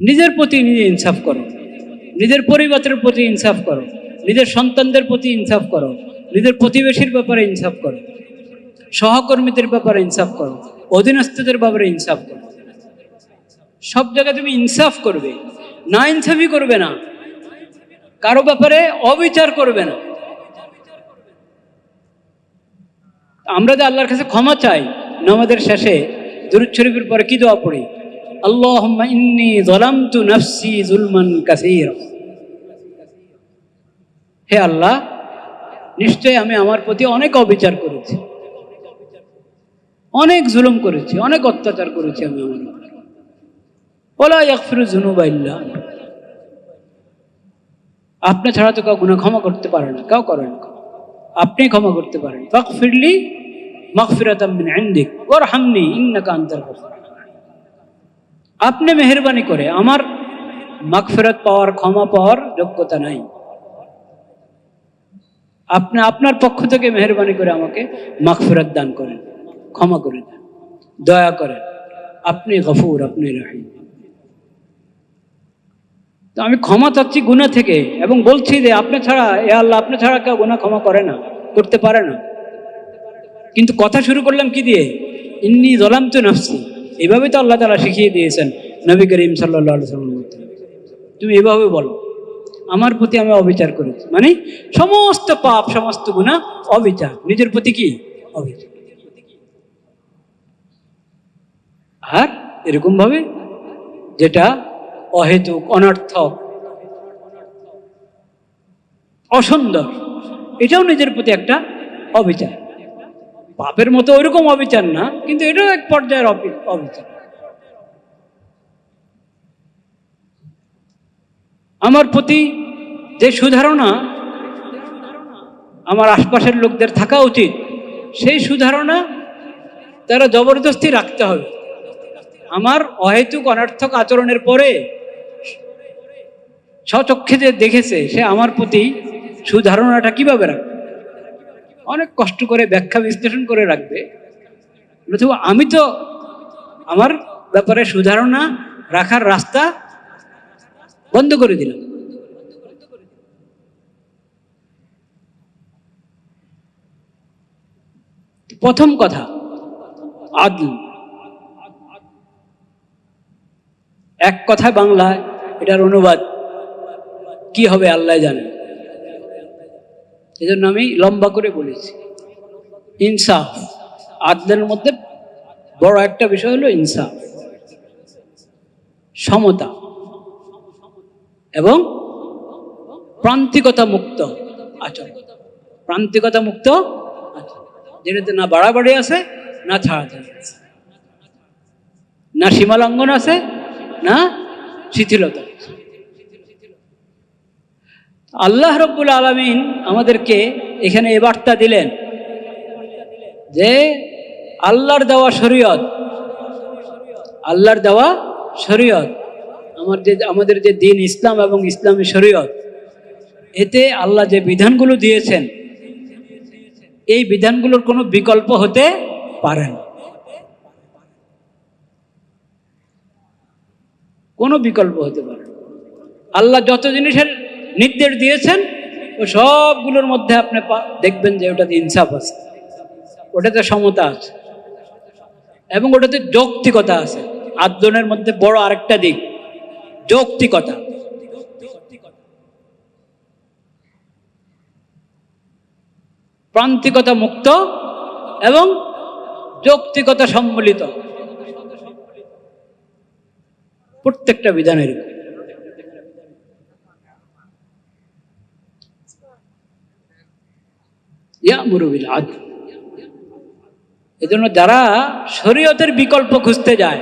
নিজের প্রতি নিজে ইনসাফ করো। নিজের পরিবারের প্রতি ইনসাফ করো। নিজের সন্তানদের প্রতি ইনসাফ করো। নিজের প্রতিবেশীর ব্যাপারে ইনসাফ করো। সহকর্মীদের ব্যাপারে ইনসাফ করো। অধীনস্থদের ব্যাপারে ইনসাফ করো। সব জায়গায় তুমি ইনসাফ করবে। না ইনসাফই করবে না। কারও ব্যাপারে অবিচার করবে না। আমরা যে আল্লাহর কাছে ক্ষমা চাই, নামাজের শেষে, দুরুদ শরীফের পরে কি দোয়া পড়ি? হে আল্লাহ নিশ্চয় আমি আমার প্রতি অনেক অবিচার করেছি। অনেক জুলুম করেছি, অনেক অত্যাচার করেছি আমি আমার আপনি ছাড়া তো কেউ গুনাহ ক্ষমা করতে পারে না, কেউ করেন আপনি ক্ষমা করতে পারেন। ফাগফিরলি মাগফিরাতাম মিন ইনদিক, ওয়ারহামনি ইন্নাকা আনতাল আপনি মেহেরবানি করে, আমার মাগফিরাত পাওয়ার, ক্ষমা পাওয়ার যোগ্যতা নাই। আপনি আপনার পক্ষ থেকে মেহেরবানি করে আমাকে মাগফিরাত দান করেন, ক্ষমা করে দেন, দয়া করেন। আপনি গফুর, আপনি রহিম। তো আমি ক্ষমা চাচ্ছি গুণা থেকে এবং বলছি যে আপনি ছাড়া, এ আল্লাহ, আপনি ছাড়া কেউ গুণা ক্ষমা করে না, করতে পারে না। কিন্তু কথা শুরু করলাম কি দিয়ে? ইন্নি জলাম তো নফসি। এইভাবে তো আল্লাহ তালা শিখিয়ে দিয়েছেন নবী করিম সাল্লাহ তুমি এভাবে বলো। আমার প্রতি আমি অবিচার করেছি। মানে সমস্ত পাপ, সমস্ত গুণা অবিচার। নিজের প্রতি কি? অবিচার। আর এরকম ভাবে যেটা অহেতুক, অনর্থক, অসুন্দর, এটাও নিজের প্রতি একটা অবিচার। পাপের মতো ওইরকম অবিচার না, কিন্তু এটাও এক পর্যায়ের অবিচার। আমার প্রতি যে সুধারণা আমার আশপাশের লোকদের থাকা উচিত, সেই সুধারণা তারা জবরদস্তি রাখতে হবে। আমার অহেতুক অনার্থক আচরণের পরে স্বচক্ষে যে দেখেছে, সে আমার প্রতি সুধারণাটা কীভাবে রাখবে? অনেক কষ্ট করে ব্যাখ্যা বিশ্লেষণ করে রাখবে। নতুবা আমি তো আমার ব্যাপারে সুধারণা রাখার রাস্তা বন্ধ করে দিলাম। প্রথম কথা, আদল। এক কথায় বাংলায় এটার অনুবাদ, কি হবে আল্লাহ জানে। এই জন্য আমি লম্বা করে বলেছি। ইনসাফ। আদলের মধ্যে বড় একটা বিষয় হলো ইনসাফ। সমতা। এবং প্রান্তিকতা মুক্ত আচরণ। প্রান্তিকতা মুক্ত যেটাতে না বাড়াবাড়ি আছে, না ছাড়াছাড়ি আছে। না সীমালঙ্ঘন আছে, না শিথিলতা। আল্লাহ রব্বুল আলমিন আমাদেরকে এখানে এ বার্তা দিলেন যে আল্লাহর দেওয়া শরীয়ত, আল্লাহর দেওয়া শরীয়ত, আমার যে, আমাদের যে দিন ইসলাম এবং ইসলামী শরীয়ত, এতে আল্লাহ যে বিধানগুলো দিয়েছেন, এই বিধানগুলোর কোনো বিকল্প হতে পারে না। কোনো বিকল্প হতে পারে আল্লাহ যত জিনিসের নির্দেশ দিয়েছেন, ও সবগুলোর মধ্যে আপনি দেখবেন যে ওটাতে ইনসাফ আছে, ওটাতে সমতা আছে, এবং ওটাতে যৌক্তিকতা আছে। আদনের মধ্যে বড় আরেকটা দিক, যৌক্তিকতা। প্রান্তিকতা মুক্ত এবং যৌক্তিকতা সম্মিলিত প্রত্যেকটা বিধানের আদল এজন্য যারা শরীয়তের বিকল্প খুঁজতে যায়,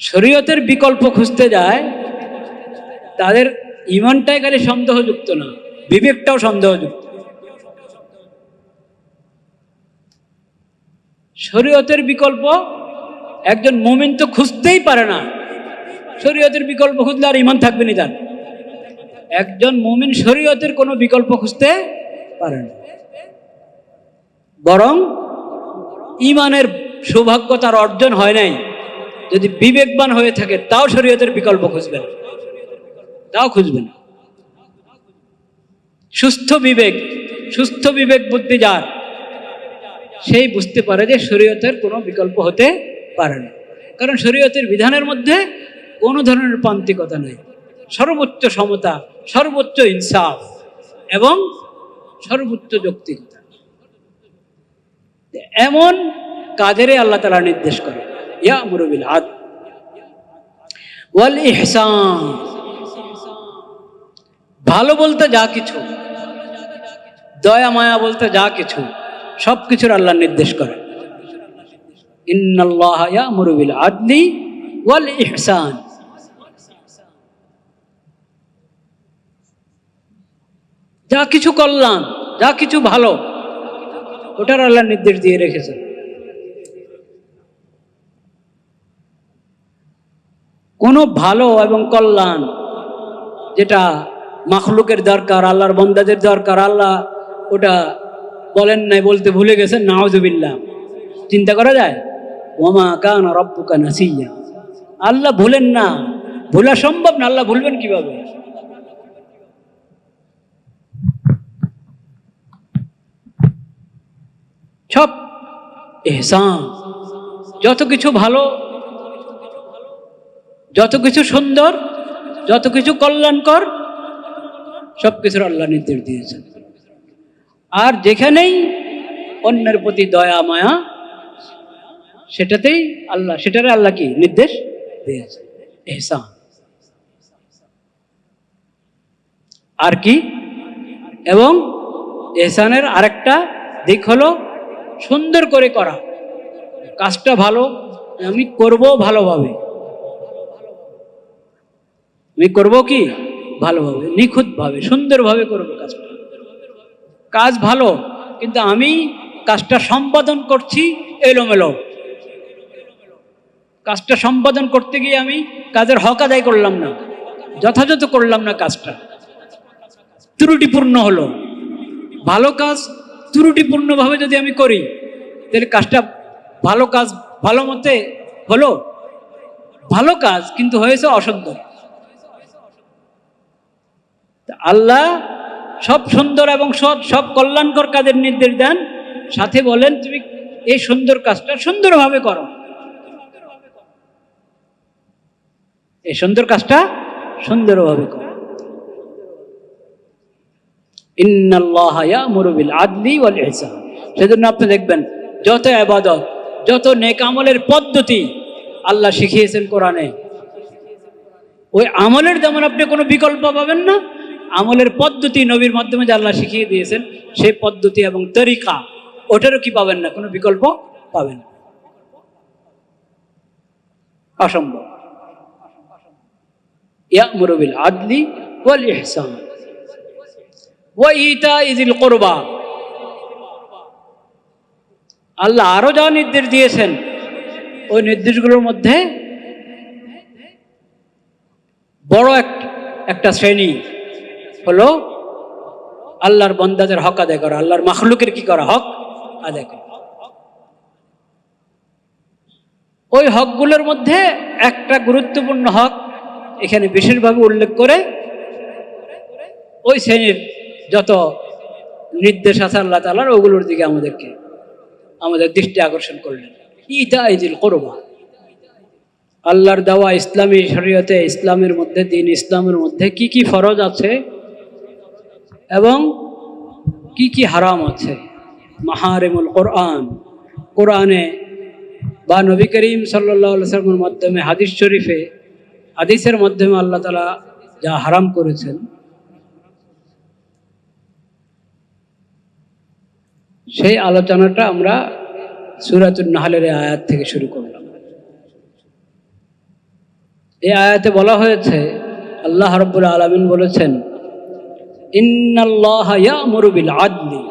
শরীয়তের বিকল্প খুঁজতে যায়, তাদের ইমানটাই খালি সন্দেহযুক্ত না, বিবেকটাও সন্দেহযুক্ত। শরীয়তের বিকল্প, একজন মুমিন তো খুঁজতেই পারে না। শরীয়তের বিকল্প খুঁজলে আর ইমান থাকবে না তার। একজন মুমিন শরীয়তের কোনো বিকল্প খুঁজতে পারে না। বরং ইমানের সৌভাগ্য তার অর্জন হয় নাই। যদি বিবেকবান হয়ে থাকে, তাও শরীয়তের বিকল্প খুঁজবেন। তাও খুঁজবেন। সুস্থ বিবেক সুস্থ বিবেক বুদ্ধি যার, সেই বুঝতে পারে যে শরীয়তের কোনো বিকল্প হতে পারে না। কারণ শরীয়তের বিধানের মধ্যে কোনো ধরনের প্রান্তিকতা নেই। সর্বোচ্চ সমতা, সর্বোচ্চ ইনসাফ এবং সর্বোচ্চ যৌক্তিকতা। এমন কাজেরে আল্লাহ তালা নির্দেশ করে ইয়া মুরবিল হাত ওয়াল ইহসান। ভালো বলতে যা কিছু, দয়া, মায়া বলতে যা কিছু সব কিছুর আল্লাহ নির্দেশ করে ইন্নাল্লাহ ইয়া বিল আদলি ওয়াল ইহসান। যা কিছু কল্যাণ, যা কিছু ভালো, ওটার আল্লাহ নির্দেশ দিয়ে রেখেছে কোনো ভালো এবং কল্যাণ যেটা মাখলুকের দরকার, আল্লাহর বন্দাদের দরকার, আল্লাহ ওটা বলেন নাই বলতে ভুলে গেছেন নাওজুবিল্লাহ চিন্তা করা যায়? ওমা কান রব্বুকা নাসিয়া। আল্লাহ ভুলেন না, ভোলা সম্ভব না, আল্লাহ ভুলবেন কীভাবে সব এহসান, যত কিছু ভালো, যত কিছু সুন্দর, যত কিছু কল্যাণকর, সব কিছুর আল্লাহ নির্দেশ দিয়েছেন। আর যেখানেই অন্যের প্রতি দয়া, মায়া, সেটাতেই আল্লাহ, সেটারে আল্লাহ কি? নির্দেশ দিয়েছে এহসান। আর কি? এবং এহসানের আরেকটা দিক হলো সুন্দর করে করা। কাজটা ভালো, আমি করব ভালোভাবে। আমি করব কি? ভালোভাবে, নিখুঁতভাবে, সুন্দরভাবে করব কাজটা। কাজ ভালো, কিন্তু আমি কাজটা সম্পাদন করছি এলোমেলো। কাজটা সম্পাদন করতে গিয়ে আমি কাজের হক আদায় করলাম না, যথাযথ করলাম না কাজটা। ত্রুটিপূর্ণ হলো। ভালো কাজ ত্রুটিপূর্ণভাবে যদি আমি করি, তাহলে কাজটা ভালো কাজ, ভালো মতে হলো? ভালো কাজ কিন্তু হয়েছে অসুন্দর। আল্লাহ সব সুন্দর এবং সৎ, সব কল্যাণকর কাজের নির্দেশ দেন। সাথে বলেন, তুমি এই সুন্দর কাজটা সুন্দরভাবে করো। এই সুন্দর কাজটা সুন্দরভাবে করো। সেজন্য আপনি দেখবেন, যত আবাদত যত নেক আমলের পদ্ধতি আল্লাহ শিখিয়েছেন কোরআনে, ওই আমলের যেমন আপনি কোনো বিকল্প পাবেন না, আমলের পদ্ধতি নবীর মাধ্যমে যে আল্লাহ শিখিয়ে দিয়েছেন, সেই পদ্ধতি এবং তরিকা, ওটারও কি পাবেন না, কোনো বিকল্প পাবেন অসম্ভব। ইয়া মুরবিল আদলি ওয়াল ইহসান। ইতা ইজিল কোরবা। আল্লাহ আরও যা নির্দেশ দিয়েছেন, ওই নির্দেশগুলোর মধ্যে বড় এক, একটা শ্রেণি হলো আল্লাহর বন্দাদের হক আদায় করা, আল্লাহর মাখলুকের কি করা, হক আদায় করা। ওই হকগুলোর মধ্যে একটা গুরুত্বপূর্ণ হক এখানে বিশেষভাবে উল্লেখ করে ওই শ্রেণির যত নির্দেশ আছে আল্লাহ তালার ওগুলোর দিকে আমাদেরকে, আমাদের দৃষ্টি আকর্ষণ করলেন। ইদা ইদিল করবা। আল্লাহর দেওয়া ইসলামী শরীয়তে ইসলামের মধ্যে, দিন ইসলামের মধ্যে কি কি ফরজ আছে এবং কি কি হারাম আছে? মাহারেমুল কোরআন। কোরআনে বা নবী করিম সাল্লামের মাধ্যমে, হাদিস শরীফে, হাদিসের মাধ্যমে আল্লাহ তালা যা হারাম করেছেন সেই আলোচনাটা আমরা সুরাতুল নাহালের আয়াত থেকে শুরু করলাম। এই আয়াতে বলা হয়েছে, আল্লাহ রব্বুল আলমিন বলেছেন ইন্নাল্লাহরুবিল আদলি।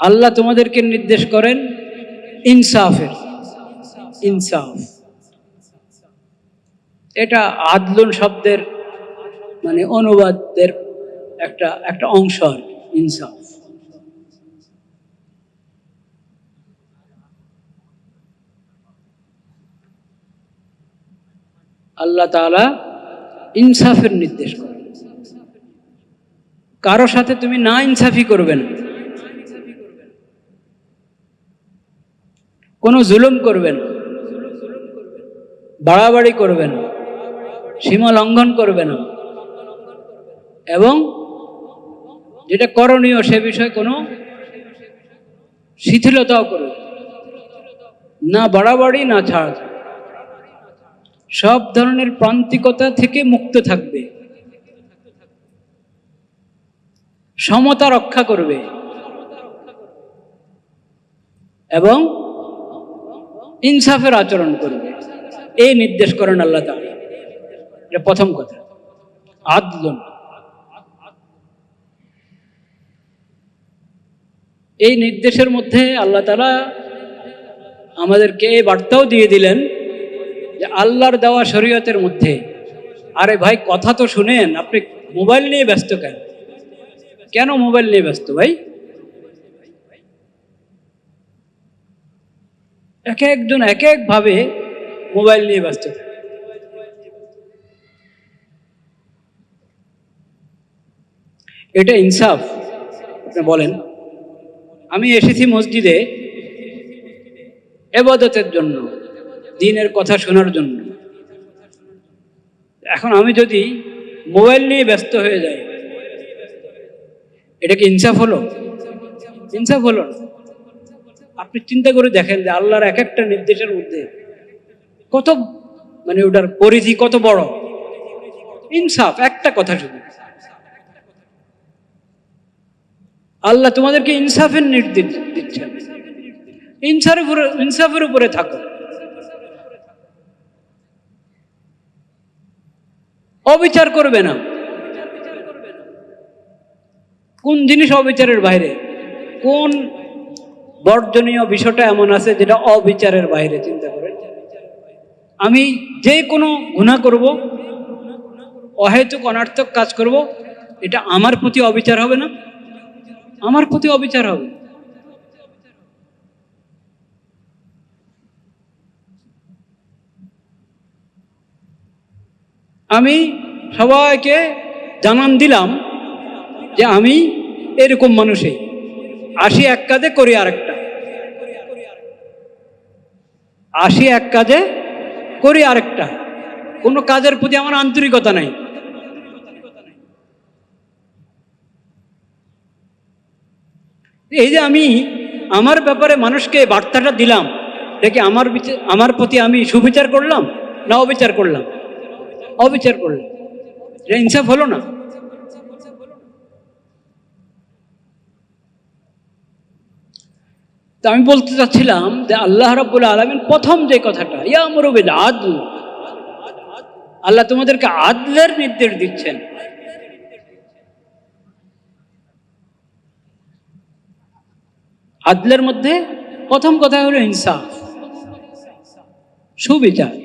আল্লাহ তোমাদেরকে নির্দেশ করেন ইনসাফের, ইনসাফ। এটা আদলুন শব্দের মানে অনুবাদের একটা একটা অংশ আর ইনসাফ। আল্লাহ তাআলা ইনসাফের নির্দেশ করেন কারও সাথে তুমি না ইনসাফি করবে না। কোনো জুলুম করবে না। বাড়াবাড়ি করবে না। সীমা লঙ্ঘন করবে না। এবং যেটা করণীয় সে বিষয়ে কোনো শিথিলতাও করবে। না। বাড়াবাড়ি, না ছাড় সব ধরনের প্রান্তিকতা থেকে মুক্ত থাকবে। সমতা রক্ষা করবে। এবং ইনসাফের আচরণ করবে। এই নির্দেশ করেন আল্লাহ এটা প্রথম কথা। আদলন। এই নির্দেশের মধ্যে আল্লাহ তাআলা আমাদেরকে এই বার্তাও দিয়ে দিলেন যে আল্লাহর দেওয়া শরীয়তের মধ্যে। আরে ভাই, কথা তো শুনেন, আপনি মোবাইল নিয়ে ব্যস্ত কেন? কেন মোবাইল নিয়ে ব্যস্ত ভাই? এক একজন এক একভাবে মোবাইল নিয়ে ব্যস্ত। এটা ইনসাফ, আপনি বলেন। আমি এসেছি মসজিদে এবাদতের জন্য। দিনের কথা শোনার জন্য। এখন আমি যদি মোবাইল নিয়ে ব্যস্ত হয়ে যাই, এটা কি ইনসাফ হলো? ইনসাফ হলো না। আপনি চিন্তা করে দেখেন যে আল্লাহর এক একটা নির্দেশের মধ্যে কত মানে ওটার পরিধি কত বড়? ইনসাফ, একটা কথা শুধু আল্লাহ তোমাদেরকে ইনসাফের নির্দেশ দিচ্ছেন। ইনসাফের উপরে ইনসাফের উপরে থাকো অবিচার করবে না। কোন জিনিস অবিচারের বাইরে? কোন বর্জনীয় বিষয়টা এমন আছে যেটা অবিচারের বাইরে, চিন্তা করে আমি যে কোনো গুণা করব, অহেতুক, অনার্থক কাজ করব, এটা আমার প্রতি অবিচার হবে না? আমার প্রতি অবিচার হবে? আমি সবাইকে জানান দিলাম যে আমি এরকম মানুষই আসি এক কাজে, করি আরেকটা। আসি এক কাজে, করি আরেকটা। কোনো কাজের প্রতি আমার আন্তরিকতা নাই। এই যে আমি আমার ব্যাপারে মানুষকে বার্তাটা দিলাম, দেখি আমার আমার প্রতি আমি সুবিচার করলাম না অবিচার করলাম। অবিচার করলেন। এটা ইনসাফ হলো না। তা আমি বলতে চাচ্ছিলাম যে আল্লাহ রাব্বুল আলমিন প্রথম যে কথাটা, ইয়া মুরবিল আদল আল্লাহ তোমাদেরকে আদলের নির্দেশ দিচ্ছেন। আদলের মধ্যে প্রথম কথা হলো ইনসাফ। সুবিচার।